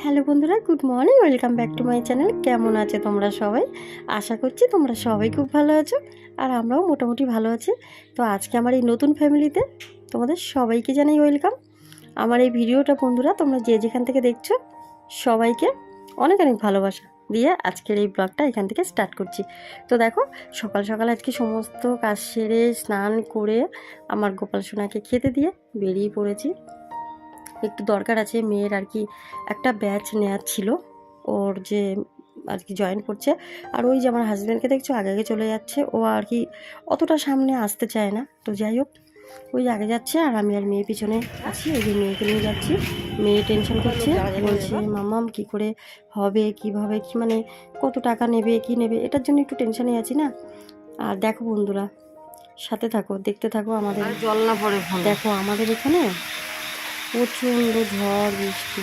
Hello বন্ধুরা, good morning, welcome back to my channel. কেমন আছে তোমরা সবাই? আশা করছি তোমরা সবাই খুব ভালো আছো, আর আমরাও মোটামুটি ভালো আছি। তো আজকে আমার এই নতুন ফ্যামিলিতে তোমাদের সবাইকে জানাই ওয়েলকাম। আমার এই ভিডিওটা বন্ধুরা, তোমরা যে যেখান থেকে দেখছ সবাইকে অনেক অনেক ভালোবাসা। দিয়ে আজকের এই ব্লগটা এখান থেকে স্টার্ট করছি। তো দেখো, সকাল সকাল আজকে সমস্ত কাজ সেরে স্নান করে আমার গোপাল সোনাকে খেতে দিয়ে বেরিয়ে পড়েছি। একটু দরকার আছে, মেয়ের আর কি একটা ব্যাচ নেওয়ার ছিল। ওর যে আর কি জয়েন করছে। আর ওই যে আমার হাজব্যান্ডকে দেখছ, আগে আগে চলে যাচ্ছে। ও আর কি অতটা সামনে আসতে চায় না। তো যাই হোক ওই আগে যাচ্ছে আর আমি আর মেয়ে পিছনে আছি ওই যে মেয়েকে নিয়ে যাচ্ছি। মেয়ে টেনশন করছে বলছে মামাম কি করে হবে কীভাবে কি মানে কত টাকা নেবে কি নেবে? এটার জন্য একটু টেনশনে আছি না। আর দেখো বন্ধুরা সাথে থাকো দেখতে থাকো আমাদের। জল না পড়ে দেখো আমাদের এখানে প্রচণ্ড ঝড় বৃষ্টি।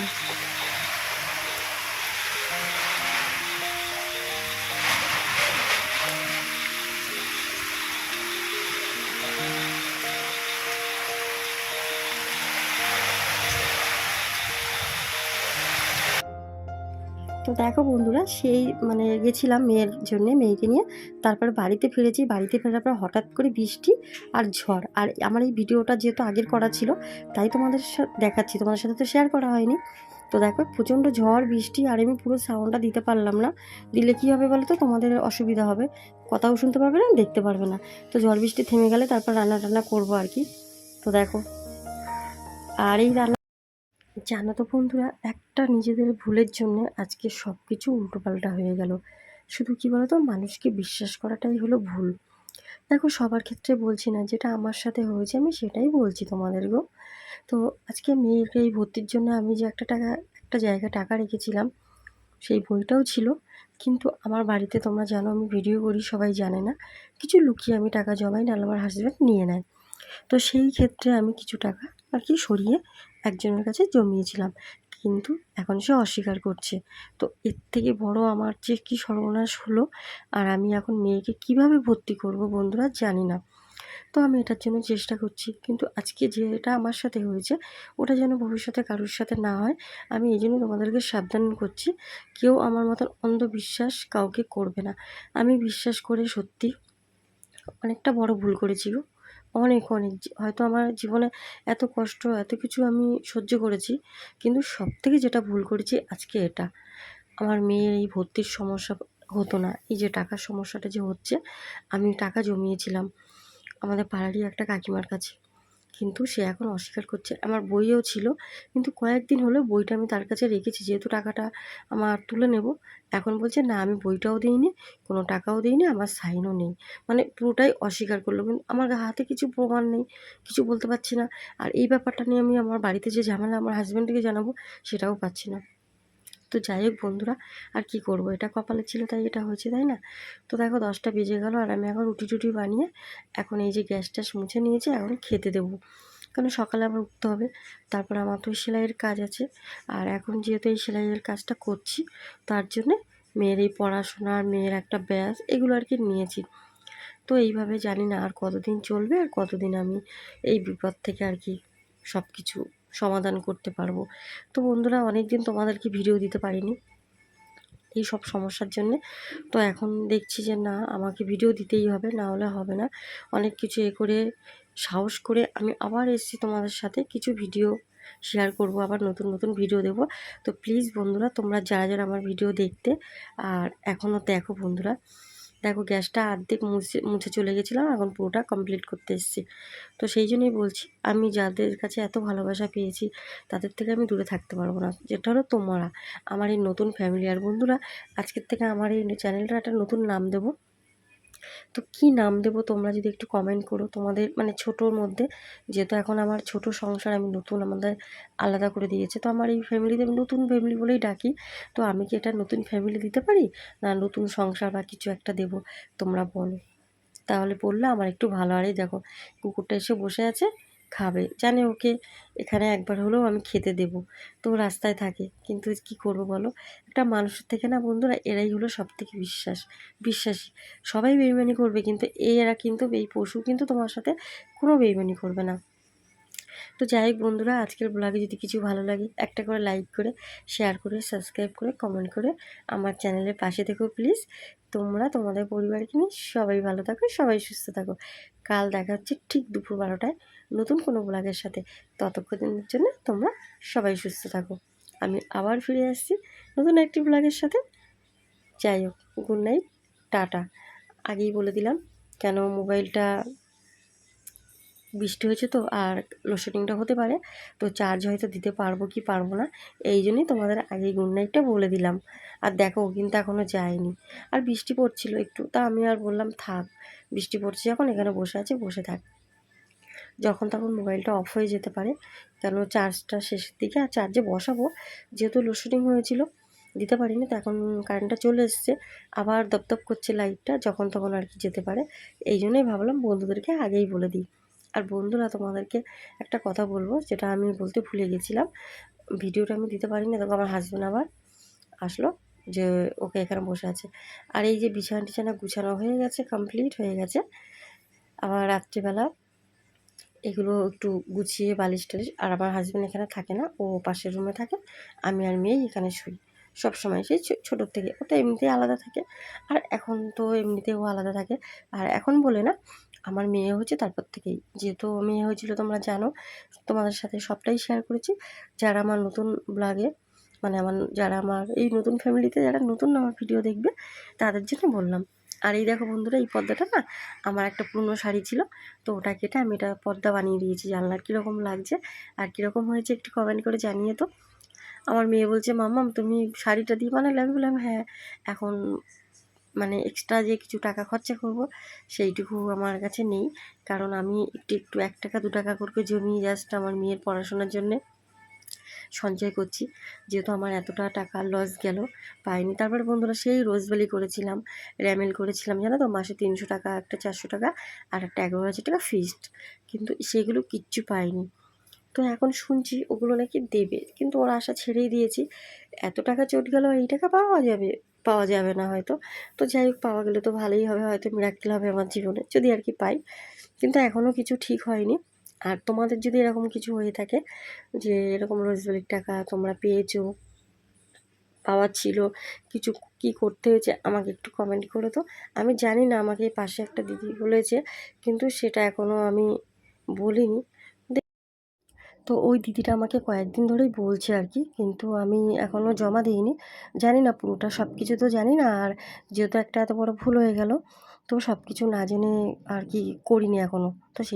তো দেখো বন্ধুরা, সেই মানে গেছিলাম মেয়ের জন্য, মেয়েকে নিয়ে। তারপর বাড়িতে ফিরেছি, বাড়িতে ফেরার পর হঠাৎ করে বৃষ্টি আর ঝড়। আর আমার এই ভিডিওটা যেহেতু আগের করা ছিল, তাই তোমাদের দেখাচ্ছি। তোমাদের সাথে তো শেয়ার করা হয়নি। তো দেখো, প্রচণ্ড ঝড়, বৃষ্টি, আর আমি পুরো সাউন্ডটা দিতে পারলাম না। দিলে কী হবে বলো তো তোমাদের অসুবিধা হবে। কথাও শুনতে পারবে না, দেখতে পারবে না। তো ঝড়, বৃষ্টি থেমে গেলে তারপর রান্না টান্না করব আর কি। তো দেখো। আর এই রান্না জানো তো বন্ধুরা, একটা নিজেদের ভুলের জন্য আজকে সব কিছু উল্টোপাল্টা হয়ে গেল। শুধু কি বলো তো, মানুষকে বিশ্বাস করাটাই হলো ভুল। দেখো, সবার ক্ষেত্রে বলছি না, যেটা আমার সাথে হয়েছে আমি সেটাই বলছি তোমাদেরকেও তো আজকে মেয়েকে এই ভর্তির জন্য আমি যে একটা টাকা, একটা জায়গায় টাকা রেখেছিলাম, সেই বইটাও ছিল। কিন্তু আমার বাড়িতে তোমরা জানো, আমি ভিডিও করি, সবাই জানে না। কিছু লুকিয়ে আমি টাকা জমাই, নাহলে আমার হাজব্যান্ড নিয়ে নেয়। তো সেই ক্ষেত্রে আমি কিছু টাকা আর কি সরিয়ে একজনের কাছে জমিয়েছিলাম। কিন্তু এখন সে অস্বীকার করছে। তো এর থেকে বড় আমার যে কী সর্বনাশ হলো আর আমি এখন মেয়েকে কীভাবে ভর্তি করব বন্ধুরা জানি না। তো আমি এটার জন্য চেষ্টা করছি। কিন্তু আজকে যেটা আমার সাথে হয়েছে, ওটা যেন ভবিষ্যতে কারোর সাথে না হয়, আমি এই জন্য তোমাদেরকে সাবধান করছি। কেউ আমার মতন অন্ধবিশ্বাস কাউকে করবে না। আমি বিশ্বাস করে সত্যি অনেকটা বড় ভুল করেছি গো। অনেক অনেক। হয়তো আমার জীবনে এত কষ্ট, এত কিছু আমি সহ্য করেছি, কিন্তু সব থেকে যেটা ভুল করেছি আজকে এটা। আমার মেয়ের এই ভর্তির সমস্যা হতো না, এই যে টাকার সমস্যাটা যে হচ্ছে, আমি টাকা জমিয়েছিলাম। আমাদের পাড়ারই একটা কাকিমার কাছে। কিন্তু সে এখন অস্বীকার করছে। আমার বইও ছিল, কিন্তু কয়েকদিন হলো বইটা আমি তার কাছে রেখেছি। যেহেতু টাকাটা আমার তুলে নেব, এখন বলছে, না, আমি বইটাও দিইনি, কোনো টাকাও দিইনি, আমার সাইনও নেই। মানে পুরোটাই অস্বীকার করল। কিন্তু আমার হাতে কিছু প্রমাণ নেই, কিছু বলতে পারছি না। আর এই ব্যাপারটা নিয়ে আমি আমার বাড়িতে যে ঝামেলা, আমার হাজব্যান্ডকে জানাব, সেটাও পাচ্ছি না। তো যাই হোক বন্ধুরা, আর কি করব? এটা কপালে ছিল তাই এটা হয়েছে, তাই না? তো দেখো দশটা বেজে গেল আর আমি এখন রুটি টুটি বানিয়ে এখন এই যে গ্যাস ট্যাস মুছে নিয়েছি, এখন খেতে দেবো। কারণ সকালে আবার উঠতে হবে? তারপর আমার তো সেলাইয়ের কাজ আছে। আর এখন যেহেতু এই সেলাইয়ের কাজটা করছি, তার জন্যে মেয়ের এই পড়াশোনা, মেয়ের একটা ব্যাস, এগুলো আর কি নিয়েছি। তো এইভাবে জানি না আর কতদিন চলবে আর কতদিন আমি এই বিপদ থেকে আর কি সব কিছু সমাধান করতে পারব। তো বন্ধুরা অনেক দিন তোমাদেরকে ভিডিও দিতে পারিনি এই সব সমস্যার জন্যে। তো এখন দেখছি যে, না, আমাকে ভিডিও দিতেই হবে, না হলে হবে না। অনেক কিছু এ করে, সাহস করে আমি আবার এসেছি তোমাদের সাথে কিছু ভিডিও শেয়ার করব, আবার নতুন নতুন ভিডিও দেব। তো প্লিজ বন্ধুরা, তোমরা যারা যারা আমার ভিডিও দেখতে আর এখনও দেখো বন্ধুরা দেখো গ্যাসটা আর্ধেক মুছে মুছে চলে গেছিলাম, এখন পুরোটা কমপ্লিট করতে এসেছি। তো সেই জন্যই বলছি, আমি যাদের কাছে এত ভালোবাসা পেয়েছি, তাদের থেকে আমি দূরে থাকতে পারব না। যেটা হলো তোমরা, আমার এই নতুন ফ্যামিলি আর বন্ধুরা, আজকের থেকে আমার এই চ্যানেলটা একটা নতুন নাম দেবো। তো কি নাম দেবো তোমরা যদি একটু কমেন্ট করো? তোমাদের মানে ছোটোর মধ্যে, যেহেতু এখন আমার ছোট সংসার, আমি নতুন, আমাদের আলাদা করে দিয়েছে। তো আমার এই ফ্যামিলিতে আমি নতুন ফ্যামিলি বলেই ডাকি। তো আমি কি এটা নতুন ফ্যামিলি দিতে পারি? না নতুন সংসার বা কিছু একটা দেব? তোমরা বলো। তাহলে বললে আমার একটু ভালো। আরে দেখো, কুকুরটা এসে বসে আছে। খাবে। জানে ওকে এখানে একবার হলেও আমি খেতে দেব। তো রাস্তায় থাকে। কিন্তু কি করব বলো? একটা মানুষের থেকে না বন্ধুরা, এরাই হলো সব থেকে বিশ্বাস। বিশ্বাসী। সবাই বেইমানি করবে কিন্তু এরা কিন্তু এই পশু কিন্তু তোমার সাথে কোনো বেইমানি করবে না। তো যাই হোক বন্ধুরা, আজকের ব্লগে যদি কিছু ভালো লাগে, একটা করে লাইক করে শেয়ার করে সাবস্ক্রাইব করে কমেন্ট করে আমার চ্যানেলের পাশে থেকো প্লিজ তোমরা তোমাদের পরিবারকে নিয়ে সবাই ভালো থাকো, সবাই সুস্থ থাকো। কাল দেখা হচ্ছে ঠিক দুপুর বারোটায়। নতুন কোনো ব্লগের সাথে ততক্ষণের জন্য তোমরা সবাই সুস্থ থাকো। আমি আবার ফিরে আসছি নতুন একটি ব্লগের সাথে। যাই হোক গুড নাইট টাটা। আগেই বলে দিলাম, কেন মোবাইলটা বৃষ্টি হয়েছে তো আর লোডশেডিংটা হতে পারে, তো চার্জ হয়তো দিতে পারব কি পারব না, এই জন্যই তোমাদের আগেই গুড নাইটটা বলে দিলাম। আর দেখো, কিন্তু এখনও যায়নি। আর বৃষ্টি পড়ছিল একটু, তা আমি আর বললাম, থাক, বৃষ্টি পড়ছে যখন, এখানে বসে আছে, বসে থাক। যখন তখন মোবাইলটা অফ হয়ে যেতে পারে, কেন চার্জটা শেষের দিকে আর চার্জে বসাবো? যেহেতু লোডশেডিং হয়েছিল, দিতে পারিনি, তো এখন কারেন্টটা চলে এসছে। আবার দপদপ করছে লাইটটা যখন তখন আর কি যেতে পারে। এই জন্যই ভাবলাম বন্ধুদেরকে আগেই বলে দিই। আর বন্ধুরা, তোমাদেরকে একটা কথা বলব, যেটা আমি বলতে ভুলে গেছিলাম। ভিডিওটা আমি দিতে পারিনি তখন আমার হাজব্যান্ড আবার আসলো, যে ওকে এখানে বসে আছে। আর এই যে বিছানা টিছানা গুছানো হয়ে গেছে কমপ্লিট হয়ে গেছে। আবার রাত্রিবেলা এগুলো একটু গুছিয়ে বালিশ টালিশ, আর আমার হাজব্যান্ড এখানে থাকে না, ও পাশের রুমে থাকে, আমি আর মেয়েই এখানে শুই। সব সময় সেই ছোটোর থেকে ও তো এমনিতেই আলাদা থাকে। আর এখন তো এমনিতেও আলাদা থাকে। আর এখন বলে না, আমার মেয়ে হচ্ছে তারপর থেকেই। যেহেতু মেয়ে হয়েছিল, তোমরা জানো, তোমাদের সাথে সবটাই শেয়ার করেছি। যারা আমার নতুন ব্লগে মানে আমার, যারা আমার এই নতুন ফ্যামিলিতে যারা নতুন আমার ভিডিও দেখবে, তাদের জন্য বললাম। আর এই দেখো বন্ধুরা, এই পর্দাটা না আমার একটা পুরনো শাড়ি ছিল, তো ওটা কেটে আমি এটা পর্দা বানিয়ে দিয়েছি। জানলার কীরকম লাগছে আর কীরকম হয়েছে একটু কমেন্ট করে জানিয়ে তো। আমার মেয়ে বলছে মাম্মাম তুমি শাড়িটা দিয়ে বানালে? আমি বললাম হ্যাঁ এখন মানে এক্সট্রা যে কিছু টাকা খরচা করব, সেইটুকু আমার কাছে নেই। কারণ আমি একটু একটু, এক টাকা, দু টাকা করে জমিয়ে জাস্ট আমার মেয়ের পড়াশোনার জন্যে সঞ্চয় করছি। যেহেতু আমার এতটা টাকা লস গেল, পাইনি। তারপরে বন্ধুরা সেই রোজভ্যালি করেছিলাম, র্যামেল করেছিলাম, জানো তো? মাসে তিনশো টাকা, একটা চারশো টাকা আর একটা এগারো হাজার টাকা ফিক্সড কিন্তু সেগুলো কিচ্ছু পাইনি। তো এখন শুনছি ওগুলো নাকি দেবে। কিন্তু ওর আশা ছেড়েই দিয়েছি। এত টাকা চট গেল, এই টাকা পাওয়া যাবে পাওয়া যাবে না হয়তো। তো যাই হোক, পাওয়া গেলে তো ভালোই হবে। হয়তো মিরাক্কেল হবে আমার জীবনে, যদি আর কি পাই। কিন্তু এখনও কিছু ঠিক হয়নি। আর তোমাদের যদি এরকম কিছু হয়ে থাকে যে এরকম রোজভ্যালির টাকা তোমরা পেয়েছ, পাওয়ার ছিল, কিছু কি করতে হয়েছে, আমাকে একটু কমেন্ট করে তো আমি জানি না, আমাকে পাশে একটা দিদি বলেছে, কিন্তু সেটা এখনও আমি বলিনি। তো ওই দিদিটা আমাকে কয়েকদিন ধরেই বলছে আর কি, কিন্তু আমি এখনও জমা দিইনি। জানি না, পুরোটা সব কিছু তো জানি না, আর যেহেতু একটা এত বড় ভুল হয়ে গেল, তো সব কিছু না জেনে আর কি করিনি এখনও তো সেই